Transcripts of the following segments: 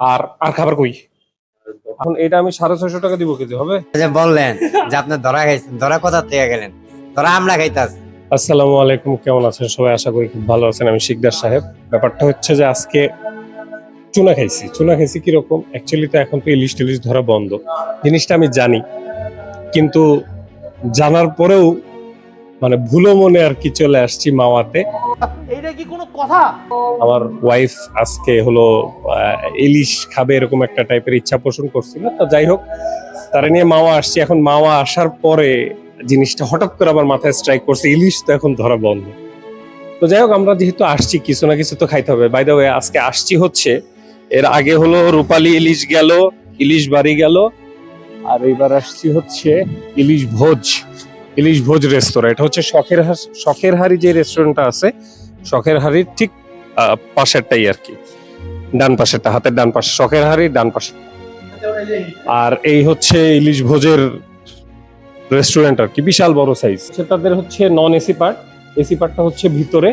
আর আর খাবার কই? এখন এটা আমি সাড়ে ছয়শো টাকা দিব কেজি হবে? যে বললেন যে আপনি ধরা খাইছেন ধরা কোথা থেকে গেলেন? ধরা আমরা খাইতাছি। আসসালামু আলাইকুম কেমন আছেন? সবাই আশা করি খুব ভালো আছেন। আমি শিকদার সাহেব। ব্যাপারটা হচ্ছে যে আজকে চুনা খাইছি। চুনা খাইছি কীরকম? অ্যাকচুয়ালি তো এখন তো ইলিশ টিলিশ ধরা বন্ধ। জিনিসটা আমি জানি। কিন্তু জানার পরেও মানে ভুলো মনে আর কি চলে আসছি মাওয়াতে এইটা কি কোনো কথা? আমার ওয়াইফ আজকে হলো ইলিশ খাবে এরকম একটা টাইপের ইচ্ছা পোষণ করছিল। তো যাই হোক তারা নিয়ে মাওয়া আসছি। এখন মাওয়া আসার পরে জিনিসটা হঠাৎ করে আমার মাথায় স্ট্রাইক করছে। ইলিশ তো এখন ধরা বন্ধ। তো যাই হোক আমরা যেহেতু আসছি কিছু না কিছু তো খাইতে হবে। বাই দ্য ওয়ে আজকে আসছি হচ্ছে এর আগে হলো রূপালী ইলিশ গেল ইলিশ বাড়ি গেল আর এবার আসছি হচ্ছে ইলিশ ভোজ। ইলিশ ভোজ রেস্তোরাঁ। এটা হচ্ছে শখের শখের হাড়ি যে রেস্টুরেন্টটা আছে শখের হাড়ির ঠিক আহ, পাশেরটাই আর কি। ডান পাশেরটা হাতের ডান পাশে শখের হাড়ি ডান পাশে। আর এই হচ্ছে ইলিশ ভোজের রেস্টুরেন্ট আর কি বিশাল বড় সাইজ তাদের হচ্ছে নন এসি পার্ট এসি পার্টটা হচ্ছে ভিতরে।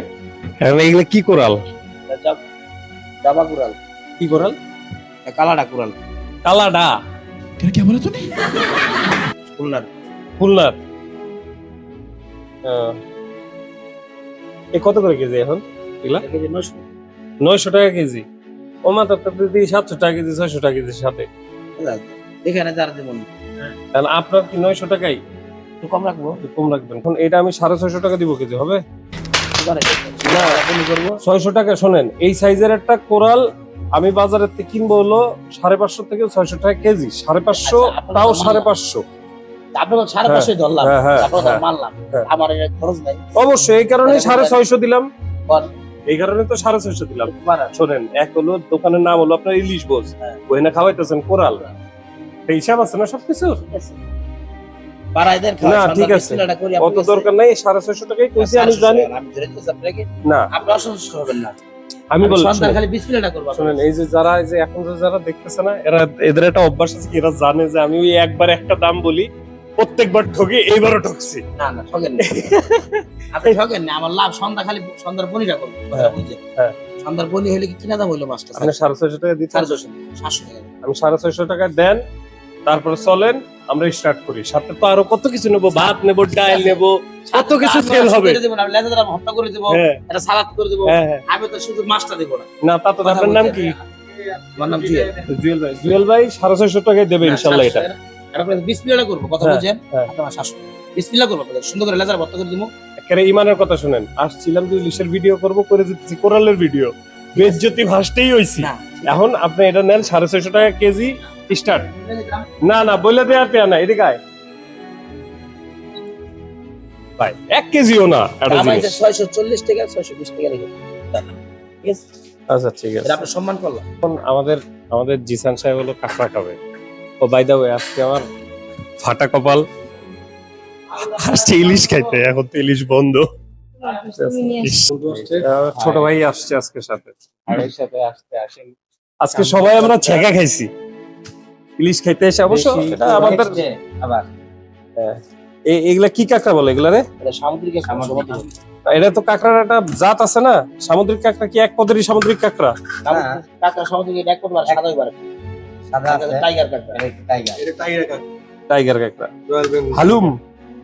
এখন এইগুলো কি কোরাল? কি কোরাল? কালাডা কুড়াল কালাডা। খুলনার খুলনার আহ, এ কত করে কেজি এখন? এগুলা? নয়শো। টাকা কেজি। ও মাত্র দিদি সাতশো টাকা কেজি ছয়শো টাকা কেজির সাথে। এখানে যার যেমন। কারণ আপনার কি নয়শো টাকাই? একটু কম রাখব। একটু কম রাখবেন। এখন এটা আমি সাড়ে ছয়শো টাকা দিব কেজি হবে? না ছয়শো টাকা শোনেন এই সাইজের একটা কোরাল আমি বাজারের থেকে কিনবো হলো সাড়ে পাঁচশো থেকে ছয়শো টাকা কেজি। সাড়ে পাঁচশো আচ্ছা, তাও সাড়ে পাঁচশো। সাড়ে হ্যাঁ, ধরলাম। হ্যাঁ, হ্যাঁ, তারপর। মানলাম। আমার খরচ নাই। অবশ্যই এই কারণে সাড়ে ছয়শো দিলাম। এই কারণে তো সাড়ে ছয়শো দিলাম। শোনেন এক হলো দোকানের নাম হলো আপনার ইলিশ বোঝ। খাওয়াইতেছেন কোরাল। হিসাব আছে না সবকিছু ঠিক আছে। বাড়াই দেন খাওয়া, না, ঠিক আছে। অত দরকার নাই সাড়ে ছয়শো টাকাই কইছি আমি জানি। না। আপনি অসন্তুষ্ট হবেন না। শোনেন। এই যে যারা এই যে এখন যারা দেখতেছে না এরা এদের একটা অভ্যাস আছে কি এরা জানে যে আমি ওই একবার একটা দাম বলি প্রত্যেকবার ঠকি এইবারও ঠকছি না না ঠকেন না। আপনি ঠকেন না আমার লাভ সন্ধ্যা খালি সন্ধ্যার বনিটা করব হ্যাঁ, হ্যাঁ। সন্ধ্যার বনি হলে কি কিনা দাম হইল মাছটা আপনি সাড়ে ছয়শো টাকা দিতে সাড়ে ছশো সাতশো টাকা। আমি সাড়ে ছয়শো টাকা দেন তারপরে চলেন আমরা স্টার্ট করি। সাথে তো আরও কত কিছু নেব ভাত নেব ডাল নেব কত কিছু সেল হবে। ভর্তা করে দেবো হ্যাঁ। একটা সালাদ করে দেবো আমি তো শুধু মাছটা দেবো না। না তা তো আপনার নাম কি? আমার নাম জুয়েল। জুয়েল ভাই। জুয়েল ভাই সাড়ে ছয়শো টাকায় দেবে ইনশাল্লাহ এটা। করব কথা হ্যাঁ, হ্যাঁ। আপনার শাসন বিসমিল্লাহ করব আপনাদের সুন্দর করে লেজার ভর্তা করে দেবো একেবারে ইমানের কথা শুনেন। আসছিলাম যে ইলিশের ভিডিও করব করে দিতেছি কোরালের ভিডিও বেজ্জতি ভাসতেই হইছি। এখন আপনি এটা নেন সাড়ে ছয়শো টাকা কেজি স্টার্ট। না না বলে দেওয়ার পেয়া না এদিকে আয়। ভাই এক কেজিও না একটা জিনিস। ছয়শো চল্লিশ টাকা ছয়শো বিশ টাকা রেখে আচ্ছা ঠিক আছে। এটা আপনার সম্মান করলাম। আমাদের আমাদের জিসান সাহেব হলো কাঁকড়া খাবে। ও বাই দা ওয়ে আজকে আমার ফাটা কপাল আসছে ইলিশ খাইতে এখন তো ইলিশ বন্ধ। ছোট ভাই আসছে আজকে সাথে। সাথে আসতে আসেন। আজকে সবাই আমরা ছেঁকা খাইছি। ইলিশ খাইতে এসে অবশ্য এটা আমাদের আবার। এগুলা কি কাঁকড়া বলে এগুলা রে? এটা সামুদ্রিক এটা তো কাঁকড়ার একটা জাত আছে না? সামুদ্রিক কাঁকড়া কি এক পদেরই সামুদ্রিক কাঁকড়া? কাঁকড়া সামুদ্রিক এক করবার সাদা সাদা আছে। টাইগার কাঁকড়া। কি টাইগার এটা টাইগার কাকা টাইগার কাঁকড়া। রয়্যাল বেঙ্গল হালুম।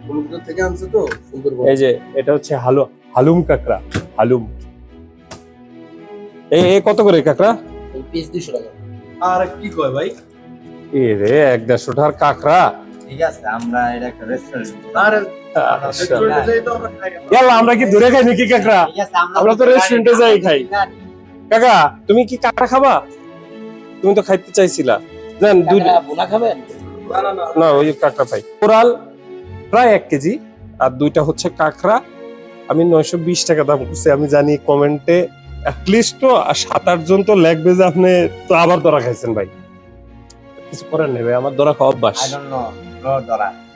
সমুদ্র থেকে আনছে তো সুন্দরবন। এই যে এটা হচ্ছে হালু হালুম কাঁকড়া হালুম। এ এ কত করে কাঁকড়া? পিস দুশো টাকা। আর কি কয় ভাই? এ রে এক দেড়শো টাকার কাঁকড়া। ঠিক আছে আমরা এটা একটা রেস্টুরেন্ট আর আচ্ছা। আমরা কি দূরে খাই নাকি কাঁকড়া? আমরা তো রেস্টুরেন্টে যাই খাই। কাকা তুমি কি কাঁকড়া খাবা? তুমি তো খাইতে চাইছিলা। জান দুই কাঁকড়া বোনা খাবেন? না না না না ওই কাঁকড়া পাই। কোরাল প্রায় এক কেজি আর দুইটা হচ্ছে কাঁকড়া। আমি নয়শো বিশ টাকা দাম করছি আমি জানি কমেন্টে অ্যাটলিস্ট তো আর সাত আট জন তো লাগবে যে আপনি তো আবার ধরা খাইছেন ভাই। কিছু করার নেবে আমার ধরা খাওয়া অভ্যাস নো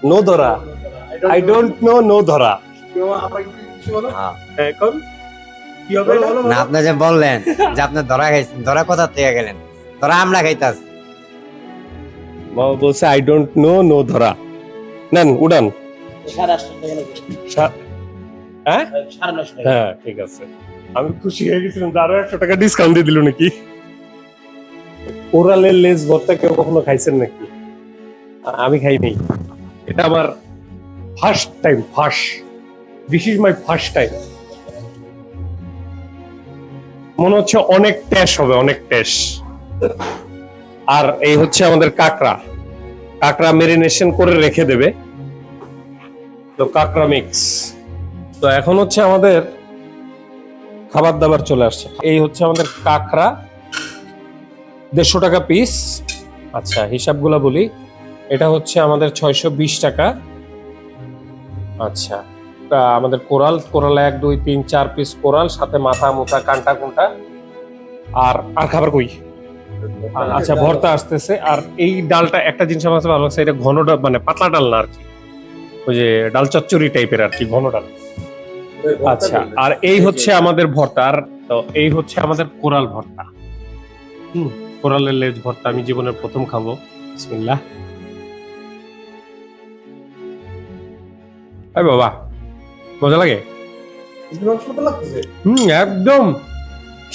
নো ধরা আই ডোন্ট নো নো ধরা আপনাকে কিছু বলো? হ্যাঁ। এখন না আপনি যে বললেন যে আপনি ধরা খাইছেন ধরা কোথা থেকে গেলেন? ধরা আমরা খাইতাস। বাবা বলছে আই ডোন্ট নো নো ধরা। নেন উড়ান হ্যাঁ? হ্যাঁ ঠিক আছে। আমি খুশি হয়ে গেছিলাম আরও একশো টাকা ডিসকাউন্ট দিয়ে দিল নাকি? কোরালের লেজ ভর্তা কেউ কখনো খাইছেন নাকি? আমি খাইনি। এটা আমার first time first this is my first time মনে হচ্ছে অনেক ট্যাশ হবে অনেক ট্যাশ আর এই হচ্ছে আমাদের কাঁকড়া। কাঁকড়া মেরিনেশন করে রেখে দেবে। তো কাঁকড়া মিক্স তো এখন হচ্ছে আমাদের খাবার দাবার চলে আসছে। এই হচ্ছে আমাদের কাঁকড়া। দেড়শো টাকা পিস আচ্ছা হিসাবগুলো বলি। এটা হচ্ছে আমাদের ছয়শো বিশ টাকা। আচ্ছা আমাদের কোরাল কোরাল এক, দুই, তিন, চার পিস কোরাল, সাথে মাথা মোটা কান্টা, কুন্টা। আর আর খাবার কই? আচ্ছা ভর্তা আসতেছে। আর এই ডালটা একটা জিনিস আমার কাছে ভালো লাগছে এটা ঘন ডাল মানে পাতলা ডাল না আর কি। ওই যে ডাল চচ্চড়ি টাইপের আর কি ঘন ডাল। আচ্ছা আর এই হচ্ছে আমাদের ভর্তা। আর তো এই হচ্ছে আমাদের কোরাল ভর্তা। হুম কোরালের লেজ ভর্তা আমি জীবনের প্রথম খাব। বিসমিল্লাহ। এই বাবা মজা লাগে? হুম একদম।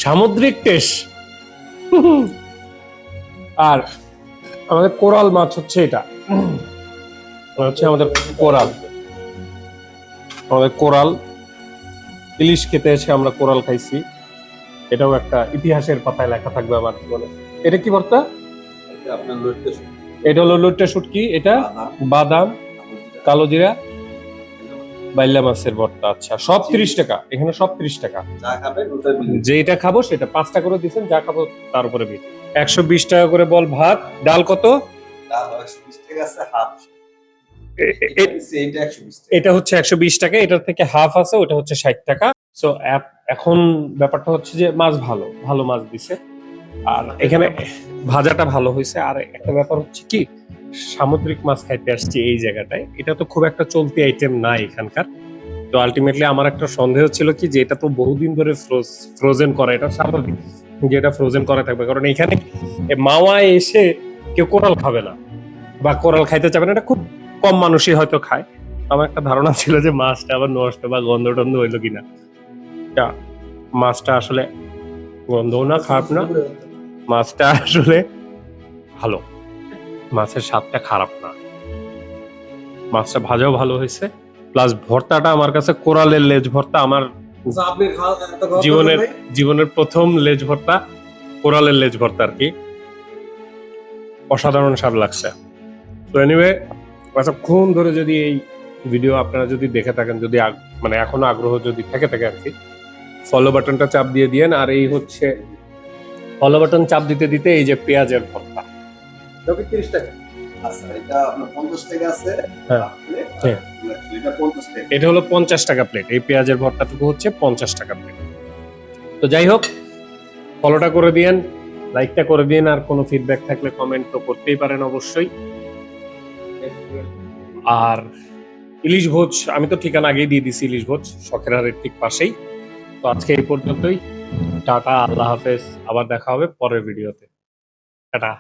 সামুদ্রিক টেস্ট আর আমাদের কোরাল মাছ হচ্ছে এটা। হচ্ছে আমাদের কোরাল। আমাদের কোরাল ইলিশ খেতে এসে আমরা কোরাল খাইছি। এটাও একটা ইতিহাসের পাতায় লেখা থাকবে আমার জীবনে। এটা কি লইতে এটা হলো লোট্টা শুটকি এটা বাদাম। কালো জিরা বাইল্লা মাছের ভর্তা। আচ্ছা সব তিরিশ টাকা। এখানে সব ত্রিশ টাকা। যেটা খাব সেটা পাঁচটা করে দিচ্ছেন যা খাব তার উপরে বিল একশো বিশ টাকা করে বল ভাত। ডাল কত? ডাল 120 টাকা আছে হাফ এ- এ- এ- এইটা 120 টাকা। এটা হচ্ছে একশো বিশ টাকা এটার থেকে হাফ আছে ওটা হচ্ছে ষাট টাকা। সো এখন ব্যাপারটা হচ্ছে যে মাছ ভালো ভালো মাছ দিছে। আর এখানে ভাজাটা ভালো হয়েছে। আর একটা ব্যাপার হচ্ছে কি সামুদ্রিক মাছ খাইতে আসছি এই জায়গাটায়। এটা তো খুব একটা চলতি আইটেম না এখানকার। তো আলটিমেটলি আমার একটা সন্দেহ ছিল কি যে এটা তো বহুদিন ধরে ফ্রোজেন করা এটা স্বাভাবিক। যে এটা ফ্রোজেন করা থাকবে। কারণ এখানে এ মাওয়ায় এসে কেউ কোরাল খাবে না বা কোরাল খাইতে চাবে না। এটা খুব কম মানুষই হয়তো খায়। আমার একটা ধারণা ছিল যে মাছটা আবার নষ্ট বা গন্ধ টন্ধ হইল কিনা। মাছটা আসলে গন্ধও না, খারাপ না। মাছটা আসলে ভালো। মাছের স্বাদটা খারাপ না। মাছটা ভাজাও ভালো হয়েছে। প্লাস ভর্তাটা আমার কাছে কোরালের লেজ ভর্তা আমার জীবনের জীবনের প্রথম লেজ ভর্তা কোরালের লেজ ভর্তা আর কি। অসাধারণ স্বাদ লাগছে। তো এনিওয়ে এতক্ষণ ধরে যদি এই ভিডিও আপনারা যদি দেখে থাকেন যদি মানে এখনও আগ্রহ যদি থেকে থাকে আর কি ফলো বাটনটা চাপ দিয়ে দিয়েন আর এই হচ্ছে ফলো বাটন চাপ দিতে দিতে এই যে পেঁয়াজের ভর্তা। 30 টাকা। আচ্ছা এটা আপনার 50 টাকা আছে। হ্যাঁ। হ্যাঁ। এটা 50 টাকা। এটা হলো পঞ্চাশ টাকা প্লেট এই পেঁয়াজের ভর্তাটুকু হচ্ছে পঞ্চাশ টাকা প্লেট তো যাই হোক ফলোটা করে দিয়েন লাইকটা করে দিন আর কোনো ফিডব্যাক থাকলে কমেন্ট তো করতেই পারেন অবশ্যই। আর ইলিশ ভোজ আমি তো ঠিকানা আগেই দিয়ে দিছি ইলিশ ভোজ শখের হারের ঠিক পাশেই। তো আজকে এই পর্যন্তই। টাটা আল্লাহ হাফেজ। আবার দেখা হবে পরের ভিডিওতে টাটা।